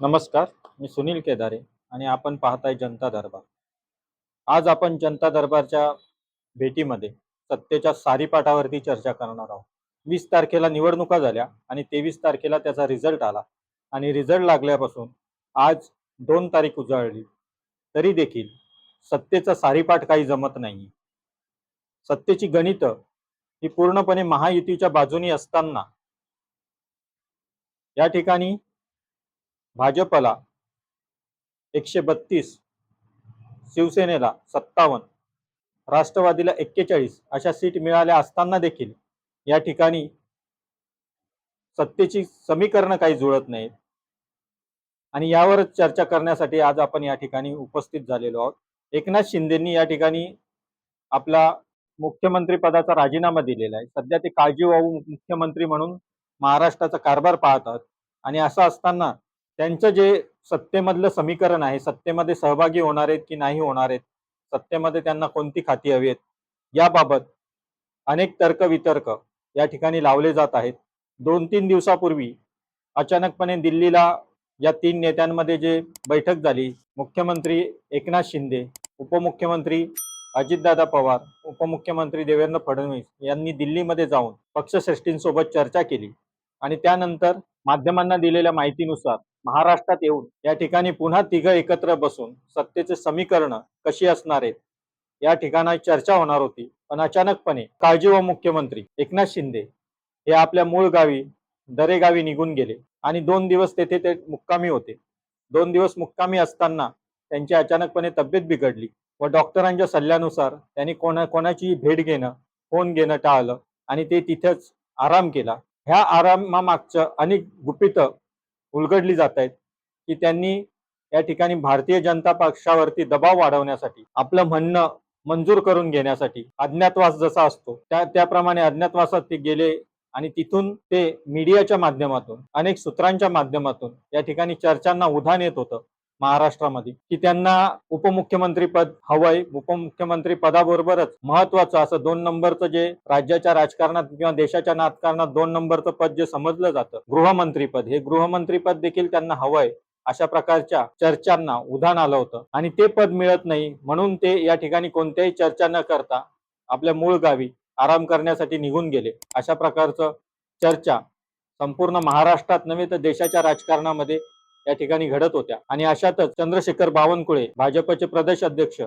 नमस्कार मी सुनील केदारे आणि आपण पाहताय जनता दरबार. आज आपण जनता दरबारच्या भेटीमध्ये सत्तेच्या सारीपाठावरती चर्चा करणार आहोत. वीस तारखेला निवडणुका झाल्या आणि तेवीस तारखेला त्याचा रिझल्ट आला आणि रिझल्ट लागल्यापासून आज दोन तारीख उजाळली. तरी देखील सत्तेचा सारीपाठ काही जमत नाही सत्तेची गणितं ही पूर्णपणे महायुतीच्या बाजूनी असताना या ठिकाणी भाजपला एकशे बत्तीस शिवसेनेला सत्तावन्न राष्ट्रवादीला एक्केचाळीस अशा सीट मिळाल्या असताना देखील या ठिकाणी सत्तेची समीकरणं काही जुळत नाहीत. आणि यावरच चर्चा करण्यासाठी आज आपण या ठिकाणी उपस्थित झालेलो आहोत. एकनाथ शिंदेंनी या ठिकाणी आपला मुख्यमंत्री पदाचा राजीनामा दिलेला आहे. सध्या ते काळजीवाहू मुख्यमंत्री म्हणून महाराष्ट्राचा कारभार पाहतात आणि असं असताना त्यांचं जे सत्तेमधलं समीकरण आहे सत्तेमध्ये सहभागी होणार आहेत की नाही होणार आहेत सत्तेमध्ये त्यांना कोणती खाती हवी आहेत याबाबत अनेक तर्कवितर्क या ठिकाणी लावले जात आहेत. दोन तीन दिवसापूर्वी अचानकपणे दिल्लीला या तीन नेत्यांमध्ये जे बैठक झाली मुख्यमंत्री एकनाथ शिंदे उपमुख्यमंत्री अजितदादा पवार उपमुख्यमंत्री देवेंद्र फडणवीस यांनी दिल्लीमध्ये जाऊन पक्षश्रेष्ठींसोबत चर्चा केली आणि त्यानंतर माध्यमांना दिलेल्या माहितीनुसार महाराष्ट्रात येऊन या ठिकाणी पुन्हा तिघं एकत्र बसून सत्तेचे समीकरण कशी असणार आहेत? या ठिकाणी चर्चा होणार होती. पण अचानकपणे काळजी व मुख्यमंत्री एकनाथ शिंदे हे आपल्या मूळ गावी दरेगावी निघून गेले आणि दोन दिवस तेथे ते मुक्कामी होते. दोन दिवस मुक्कामी असताना त्यांची अचानकपणे तब्येत बिघडली व डॉक्टरांच्या सल्ल्यानुसार त्यांनी कोणा कोणाचीही भेट घेणं फोन घेणं टाळलं आणि ते तिथेच आराम केला. ह्या आरामामागचं अनेक गुपित उलगडली जात आहेत की त्यांनी या ठिकाणी भारतीय जनता पक्षावरती दबाव वाढवण्यासाठी आपलं म्हणणं मंजूर करून घेण्यासाठी अज्ञातवास जसा असतो त्या त्याप्रमाणे अज्ञातवासात ते गेले आणि तिथून ते मीडियाच्या माध्यमातून अनेक सूत्रांच्या माध्यमातून या ठिकाणी चर्चांना उधाण येत होतं. महाराष्ट्रामध्ये की त्यांना उपमुख्यमंत्री पद हवंय. उपमुख्यमंत्री पदाबरोबरच महत्वाचं असं दोन नंबरचं जे राज्याच्या राजकारणात किंवा देशाच्या राजकारणात दोन नंबरचं पद जे समजलं जातं गृहमंत्री पद हे गृहमंत्री पद देखील त्यांना हवंय अशा प्रकारच्या चर्चांना उधाण आलं होतं. आणि ते पद मिळत नाही म्हणून ते या ठिकाणी कोणत्याही चर्चा न करता आपल्या मूळ गावी आराम करण्यासाठी निघून गेले. अशा प्रकारचं चर्चा संपूर्ण महाराष्ट्रात नव्हे तर देशाच्या राजकारणामध्ये या ठिकाणी घडत होत्या. आणि अशातच चंद्रशेखर बावनकुळे भाजपचे प्रदेश अध्यक्ष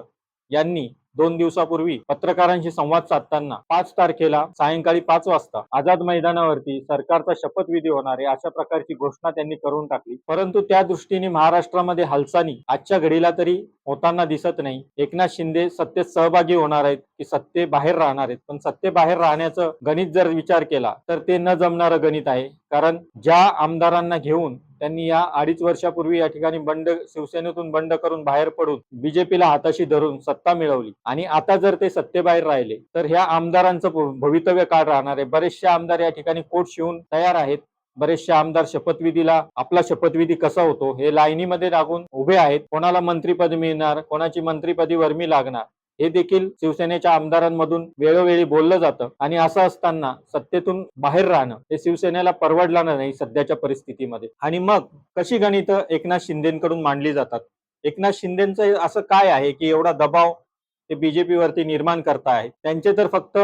यांनी दोन दिवसापूर्वी पत्रकारांशी संवाद साधताना पाच तारखेला सायंकाळी पाच वाजता आझाद मैदानावरती सरकारचा शपथविधी होणार आहे अशा प्रकारची घोषणा त्यांनी करून टाकली. परंतु त्या दृष्टीने महाराष्ट्रामध्ये हालचाली आजच्या घडीला तरी होताना दिसत नाही. एकनाथ शिंदे सत्तेत सहभागी होणार आहेत की सत्ते बाहेर राहणार आहेत? पण सत्ते बाहेर राहण्याचं गणित जर विचार केला तर ते न जमणारं गणित आहे. कारण ज्या आमदारांना घेऊन त्यांनी या अडीच वर्षापूर्वी या ठिकाणी बंड शिवसेनेतून बंड करून बाहेर पडून बीजेपीला हाताशी धरून सत्ता मिळवली. आणि आता जर ते सत्तेबाहेर राहिले तर ह्या आमदारांचं भवितव्य काय राहणार आहे. बरेचसे आमदार या ठिकाणी कोट शिवून तयार आहेत. बरेचसे आमदार शपथविधीला आपला शपथविधी कसा होतो हे लाईनीमध्ये लागून उभे आहेत. कोणाला मंत्रीपद मिळणार कोणाची मंत्रीपदी वर्मी लागणार हे देखील शिवसेनेच्या आमदारांमधून वेळोवेळी बोललं जातं. आणि असं असताना सत्तेतून बाहेर राहणं हे शिवसेनेला परवडलं नाही सध्याच्या परिस्थितीमध्ये. आणि मग कशी गणितं एकनाथ शिंदेकडून मांडली जातात? एकनाथ शिंदेचं असं काय आहे की एवढा दबाव ते बीजेपी वरती निर्माण करताय? त्यांचे तर फक्त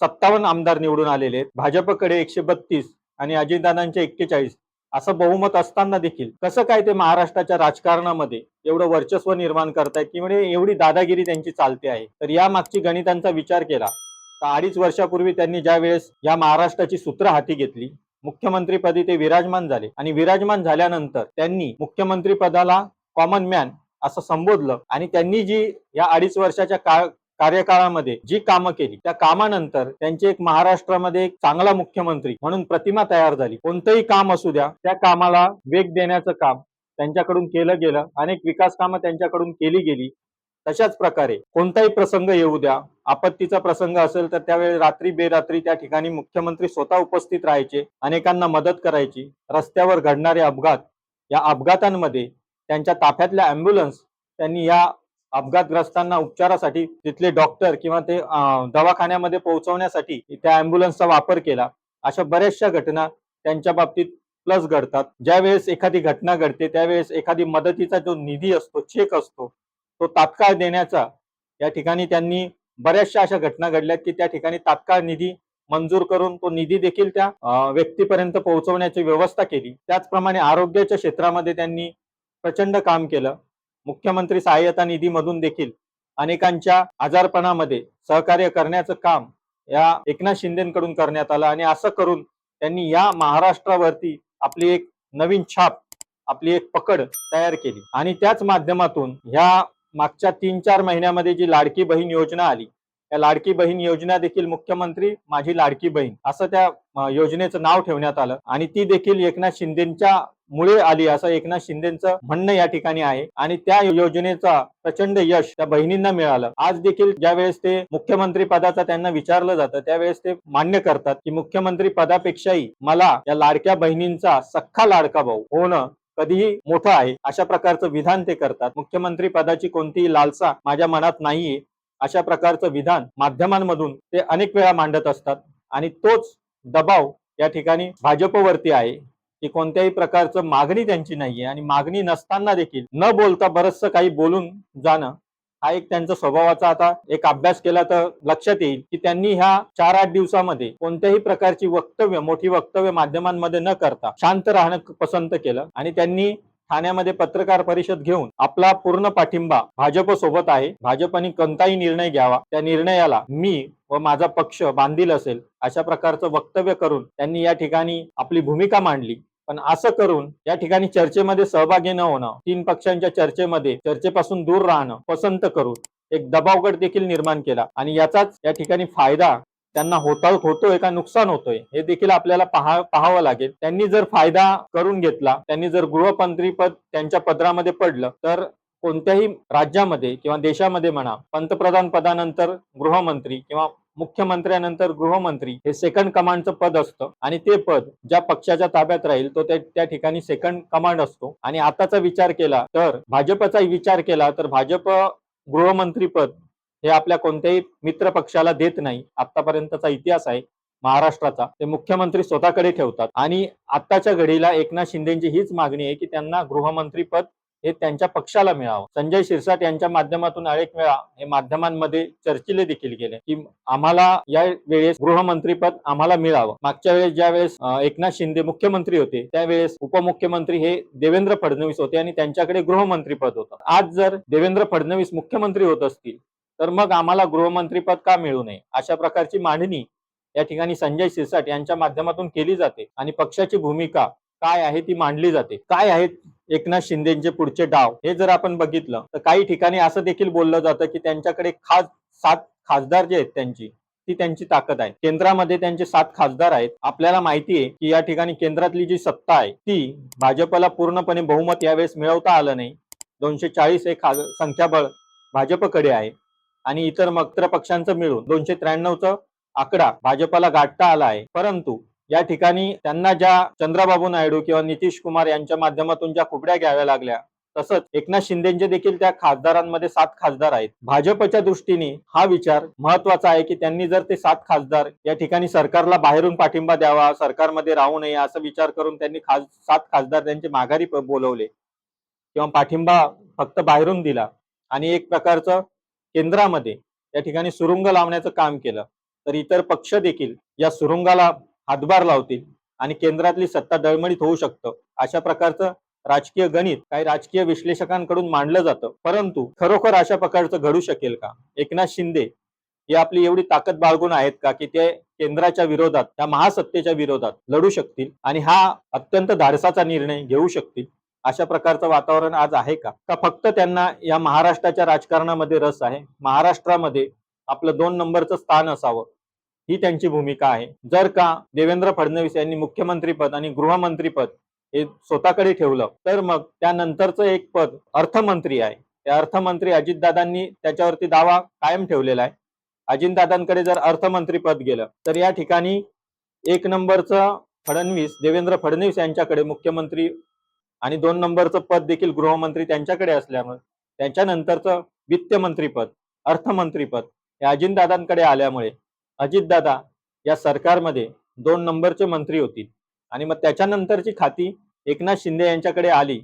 सत्तावन्न आमदार निवडून आलेले आहेत. भाजपकडे एकशे बत्तीस आणि अजितदादांचे एक्केचाळीस. असं बहुमत असताना देखील कसं काय ते महाराष्ट्राच्या राजकारणामध्ये एवढं वर्चस्व निर्माण करतायत की म्हणजे एवढी दादागिरी त्यांची चालते आहे? तर या मागची गणितांचा विचार केला. तर अडीच वर्षापूर्वी त्यांनी ज्या वेळेस या महाराष्ट्राची सूत्र हाती घेतली मुख्यमंत्रीपदी ते विराजमान झाले आणि विराजमान झाल्यानंतर त्यांनी मुख्यमंत्री पदाला कॉमन मॅन असं संबोधलं आणि त्यांनी जी या अडीच वर्षाच्या काळ कार्यकाळामध्ये जी कामं केली त्या कामानंतर त्यांचे एक महाराष्ट्रामध्ये एक चांगला मुख्यमंत्री म्हणून प्रतिमा तयार झाली. कोणतंही काम असू द्या त्या कामाला वेग देण्याचं काम त्यांच्याकडून केलं गेलं अनेक विकास कामं त्यांच्याकडून केली गेली तशाच प्रकारे कोणताही प्रसंग येऊ द्या आपत्तीचा प्रसंग असेल तर त्यावेळी रात्री बेरात्री त्या ठिकाणी मुख्यमंत्री स्वतः उपस्थित राहायचे अनेकांना मदत करायची रस्त्यावर घडणारे अपघात या अपघातांमध्ये त्यांच्या ताफ्यातल्या अँब्युलन्स त्यांनी या अपघातग्रस्तांना उपचारासाठी तिथले डॉक्टर किंवा ते दवाखान्यामध्ये पोहोचवण्यासाठी त्या अँब्युलन्सचा वापर केला. अशा बऱ्याचशा घटना त्यांच्या बाबतीत प्लस घडतात. ज्यावेळेस एखादी घटना घडते त्यावेळेस एखादी मदतीचा जो निधी असतो चेक असतो तो तात्काळ देण्याचा या ठिकाणी त्यांनी बऱ्याचशा अशा घटना घडल्यात की त्या ठिकाणी तात्काळ निधी मंजूर करून तो निधी देखील त्या व्यक्तीपर्यंत पोहोचवण्याची व्यवस्था केली. त्याचप्रमाणे आरोग्याच्या क्षेत्रामध्ये त्यांनी प्रचंड काम केलं. मुख्यमंत्री सहाय्यता निधीमधून देखील अनेकांच्या आजारपणामध्ये सहकार्य करण्याचं काम या एकनाथ शिंदेकडून करण्यात आलं. आणि असं करून त्यांनी या महाराष्ट्रावरती आपली एक नवीन छाप आपली एक पकड तयार केली. आणि त्याच माध्यमातून ह्या मागच्या तीन चार महिन्यामध्ये जी लाडकी बहीण योजना आली त्या लाडकी बहीण योजना देखील मुख्यमंत्री माझी लाडकी बहीण असं त्या योजनेचं नाव ठेवण्यात आलं. आणि ती देखील एकनाथ शिंदेच्या मुळे आली असं एकनाथ शिंदेचं म्हणणं या ठिकाणी आहे. आणि त्या योजनेचा प्रचंड यश त्या बहिणींना मिळालं. आज देखील ज्यावेळेस ते मुख्यमंत्री पदाचा त्यांना विचारलं जातं त्यावेळेस ते मान्य करतात की मुख्यमंत्री पदापेक्षाही मला या लाडक्या बहिणींचा सख्खा लाडका भाऊ होणं कधीही मोठं आहे. अशा प्रकारचं विधान ते करतात. मुख्यमंत्री पदाची कोणतीही लालसा माझ्या मनात नाहीये. अशा प्रकारचं विधान माध्यमांमधून ते अनेक वेळा मांडत असतात. आणि तोच दबाव या ठिकाणी भाजपवरती आहे. की कोणत्याही प्रकारचं मागणी त्यांची नाहीये आणि मागणी नसताना देखील न बोलता बरचसं काही बोलून जाणं हा एक त्यांचा स्वभावाचा आता एक अभ्यास केला तर लक्षात येईल की त्यांनी ह्या चार आठ दिवसामध्ये कोणत्याही प्रकारची वक्तव्य मोठी वक्तव्य माध्यमांमध्ये न करता शांत राहणं पसंत केलं आणि त्यांनी ठाण्यामध्ये पत्रकार परिषद घेऊन आपला पूर्ण पाठिंबा भाजप सोबत आहे. भाजपने कोणताही निर्णय घ्यावा. त्या निर्णयाला मी व माझा पक्ष बांधील असेल अशा प्रकारचं वक्तव्य करून त्यांनी या ठिकाणी आपली भूमिका मांडली. पण असं करून या ठिकाणी चर्चेमध्ये सहभागी न होणं तीन पक्षांच्या चर्चेमध्ये चर्चेपासून दूर राहणं पसंत करून एक दबावगट देखील निर्माण केला आणि याचाच या ठिकाणी फायदा त्यांना होता होतोय का नुकसान होतोय हे देखील आपल्याला पाहावं लागेल. त्यांनी जर फायदा करून घेतला त्यांनी जर गृहमंत्री पद त्यांच्या पदरामध्ये पडलं तर कोणत्याही राज्यामध्ये किंवा देशामध्ये म्हणा पंतप्रधान पदानंतर गृहमंत्री किंवा मुख्यमंत्र्यानंतर गृहमंत्री हे सेकंड कमांडचं पद असतं. आणि ते पद ज्या पक्षाच्या ताब्यात राहील तो त्या त्या ठिकाणी सेकंड कमांड असतो. आणि आताचा विचार केला तर भाजपचा विचार केला तर भाजप गृहमंत्री पद हे आपल्या कोणत्याही मित्र पक्षाला देत नाही. आतापर्यंतचा इतिहास आहे महाराष्ट्राचा. ते मुख्यमंत्री स्वतःकडे ठेवतात. आणि आत्ताच्या घडीला एकनाथ शिंदेची हीच मागणी आहे की त्यांना गृहमंत्री पद हे त्यांच्या पक्षाला मिळावं. संजय शिरसाट यांच्या माध्यमातून अनेक वेळा हे माध्यमांमध्ये चर्चिले देखील गेले की आम्हाला या वेळेस गृहमंत्री पद आम्हाला मिळावं. मागच्या वेळेस ज्या वेळेस एकनाथ शिंदे मुख्यमंत्री होते त्यावेळेस उपमुख्यमंत्री हे देवेंद्र फडणवीस होते आणि त्यांच्याकडे गृहमंत्री पद होतं. आज जर देवेंद्र फडणवीस मुख्यमंत्री होत असतील तर मग आम्हाला गृहमंत्रीपद का मिळू नये? अशा प्रकारची मांडणी या ठिकाणी संजय शिरसाट यांच्या माध्यमातून केली जाते. आणि पक्षाची भूमिका काय आहे ती मांडली जाते. काय आहेत एकनाथ शिंदेचे पुढचे डाव? हे जर आपण बघितलं तर काही ठिकाणी असं देखील बोललं जातं की त्यांच्याकडे खास सात खासदार जे आहेत त्यांची ती त्यांची ताकद आहे. केंद्रामध्ये त्यांचे सात खासदार आहेत. आपल्याला माहिती आहे की या ठिकाणी केंद्रातली जी सत्ता आहे ती भाजपला पूर्णपणे बहुमत यावेळेस मिळवता आलं नाही. दोनशे चाळीस हे खास संख्याबळ भाजपकडे आहे. आणि इतर मित्र पक्षांचं मिळून दोनशे त्र्याण्णवचा आकडा भाजपाला गाठता आला आहे. परंतु या ठिकाणी त्यांना ज्या चंद्राबाबू नायडू किंवा नितीश कुमार यांच्या माध्यमातून ज्या कुबड्या घ्याव्या लागल्या तसंच एकनाथ शिंदेचे देखील त्या खासदारांमध्ये सात खासदार आहेत. भाजपच्या दृष्टीने हा विचार महत्त्वाचा आहे की त्यांनी जर ते सात खासदार या ठिकाणी सरकारला बाहेरून पाठिंबा द्यावा सरकारमध्ये राहू नये असा विचार करून त्यांनी खास सात खासदार त्यांचे माघारी बोलवले. किंवा पाठिंबा फक्त बाहेरून दिला. आणि एक प्रकारचं केंद्रामध्ये या ठिकाणी सुरुंग लावण्याचं काम केलं तर इतर पक्ष देखील या सुरुंगाला हातभार लावतील आणि केंद्रातली सत्ता डळमळीत होऊ शकतं अशा प्रकारचं राजकीय गणित काही राजकीय विश्लेषकांकडून मांडलं जातं. परंतु खरोखर अशा प्रकारचं घडू शकेल का? एकनाथ शिंदे हे आपली एवढी ताकद बाळगून आहेत का की ते केंद्राच्या विरोधात त्या महासत्तेच्या विरोधात लढू शकतील आणि हा अत्यंत धाडसाचा निर्णय घेऊ शकतील? अशा प्रकारचं वातावरण आज आहे का? का फक्त त्यांना या महाराष्ट्राच्या राजकारणामध्ये रस आहे? महाराष्ट्रामध्ये आपलं दोन नंबरचं स्थान असावं ही त्यांची भूमिका आहे. जर का देवेंद्र फडणवीस यांनी मुख्यमंत्रीपद आणि गृहमंत्रीपद हे स्वतःकडे ठेवलं तर मग त्यानंतरचं एक पद अर्थमंत्री आहे. त्या अर्थमंत्री अजितदादांनी त्याच्यावरती दावा कायम ठेवलेला आहे. अजितदादांकडे जर अर्थमंत्री पद गेलं तर या ठिकाणी एक नंबरचं फडणवीस देवेंद्र फडणवीस यांच्याकडे मुख्यमंत्री आणि दोन नंबरचं पद देखील गृहमंत्री त्यांच्याकडे असल्यामुळे त्यांच्यानंतरचं वित्तमंत्रीपद अर्थमंत्रीपद हे अजितदादांकडे आल्यामुळे अजितदादा या सरकारमध्ये दोन नंबरचे मंत्री होतील. आणि मग त्याच्यानंतरची खाती एकनाथ शिंदे यांच्याकडे आली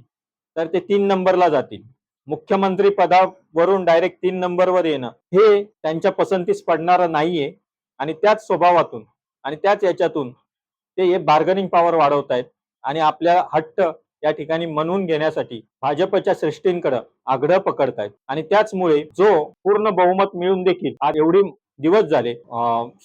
तर ते तीन नंबरला जातील. मुख्यमंत्री पदावरून डायरेक्ट तीन नंबरवर येणं हे त्यांच्या पसंतीस पडणारं नाहीये. आणि त्याच स्वभावातून आणि त्याच याच्यातून ते हे बार्गनिंग पॉवर वाढवतायत. आणि आपल्या हट्ट त्या ठिकाणी म्हणून घेण्यासाठी भाजपच्या श्रेष्ठींकडे आग्रह पकडतायत. आणि त्याचमुळे जो पूर्ण बहुमत मिळून देखील आज एवढी दिवस झाले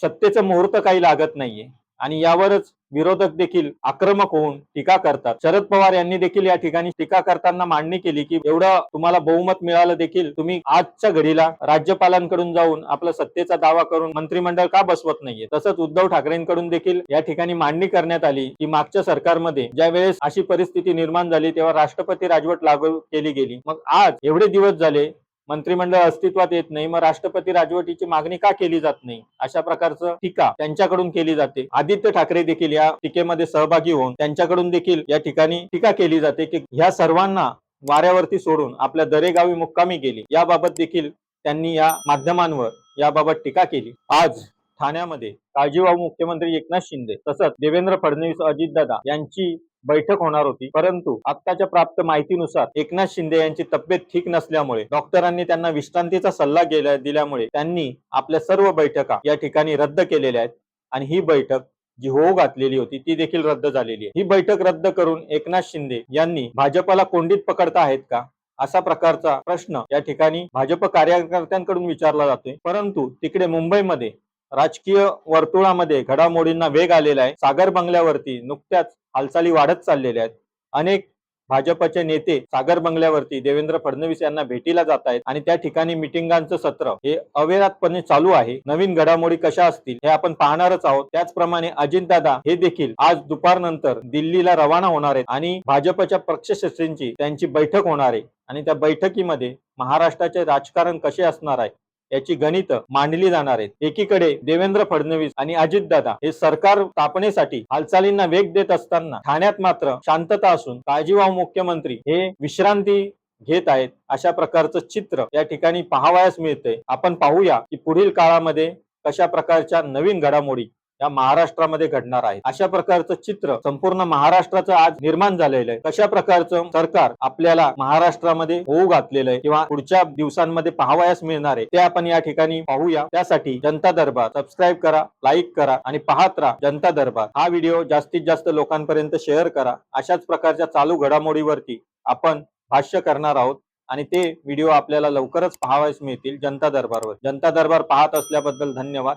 सत्तेचं मुहूर्त काही लागत नाहीये. आणि यावरच विरोधक देखील आक्रमक होऊन टीका करतात. शरद पवार यांनी देखील या ठिकाणी टीका करताना मांडणी केली की एवढं तुम्हाला बहुमत मिळालं देखील तुम्ही आजच्या घडीला राज्यपालांकडून जाऊन आपला सत्तेचा दावा करून मंत्रिमंडळ का बसवत नाहीये? तसंच उद्धव ठाकरेंकडून देखील या ठिकाणी मांडणी करण्यात आली की मागच्या सरकारमध्ये ज्या वेळेस अशी परिस्थिती निर्माण झाली तेव्हा राष्ट्रपती राजवट लागू केली गेली. मग आज एवढे दिवस झाले मंत्रिमंडळ अस्तित्वात येत नाही मग राष्ट्रपती राजवटीची मागणी का केली जात नाही? अशा प्रकारचं टीका त्यांच्याकडून केली जाते. आदित्य ठाकरे देखील या टीकेमध्ये सहभागी होऊन त्यांच्याकडून देखील या ठिकाणी टीका केली जाते की ह्या सर्वांना वाऱ्यावरती सोडून आपल्या दरेगावी मुक्कामी गेली. याबाबत देखील त्यांनी या माध्यमांवर याबाबत टीका केली. आज ठाण्यामध्ये काळजीवाहू मुख्यमंत्री एकनाथ शिंदे तसंच देवेंद्र फडणवीस अजितदादा यांची बैठक होणार होती. परंतु आत्ताच्या प्राप्त माहितीनुसार एकनाथ शिंदे यांची तब्येत ठीक नसल्यामुळे डॉक्टरांनी त्यांना विश्रांतीचा सल्ला गेल्या दिल्यामुळे त्यांनी आपल्या सर्व बैठका या ठिकाणी रद्द केलेल्या आहेत. आणि ही बैठक जी होऊ घातलेली होती ती देखील रद्द झालेली आहे. ही बैठक रद्द करून एकनाथ शिंदे यांनी भाजपला कोंडीत पकडता आहेत का? असा प्रकारचा प्रश्न या ठिकाणी भाजप कार्यकर्त्यांकडून विचारला जातोय. परंतु तिकडे मुंबईमध्ये राजकीय वर्तुळामध्ये घडामोडींना वेग आलेला आहे. सागर बंगल्यावरती नुकत्याच हालचाली वाढत चाललेल्या आहेत. अनेक भाजपचे नेते सागर बंगल्यावरती देवेंद्र फडणवीस यांना भेटीला जात आहेत आणि त्या ठिकाणी मिटिंगांचं सत्र हे अवेरातपणे चालू आहे. नवीन घडामोडी कशा असतील हे आपण पाहणारच आहोत. त्याचप्रमाणे अजितदादा हे देखील आज दुपारनंतर दिल्लीला रवाना होणार आहेत आणि भाजपच्या पक्षश्रेष्ठींची त्यांची बैठक होणार आहे. आणि त्या बैठकीमध्ये महाराष्ट्राचे राजकारण कसे असणार आहे याची गणित मांडली जाणार आहेत. एकीकडे देवेंद्र फडणवीस आणि अजितदादा हे सरकार स्थापनेसाठी हालचालींना वेग देत असताना ठाण्यात मात्र शांतता असून काळजीवाहू मुख्यमंत्री हे विश्रांती घेत आहेत अशा प्रकारचं चित्र या ठिकाणी पाहावयास मिळतंय. आपण पाहूया की पुढील काळामध्ये कशा प्रकारच्या नवीन घडामोडी या महाराष्ट्रामध्ये घडणार आहे. अशा प्रकारचं चित्र संपूर्ण महाराष्ट्राचं आज निर्माण झालेलं आहे. कशा प्रकारचं सरकार आपल्याला महाराष्ट्रामध्ये होऊ घातलेलं आहे किंवा पुढच्या दिवसांमध्ये पाहावयास मिळणार आहे ते आपण या ठिकाणी पाहूया. त्यासाठी जनता दरबार सबस्क्राईब करा लाईक करा आणि पाहत राहा जनता दरबार. हा व्हिडिओ जास्तीत जास्त लोकांपर्यंत शेअर करा. अशाच प्रकारच्या चालू घडामोडीवरती आपण भाष्य करणार आहोत आणि ते व्हिडिओ आपल्याला लवकरच पाहावयास मिळतील जनता दरबारवर. जनता दरबार पाहत असल्याबद्दल धन्यवाद.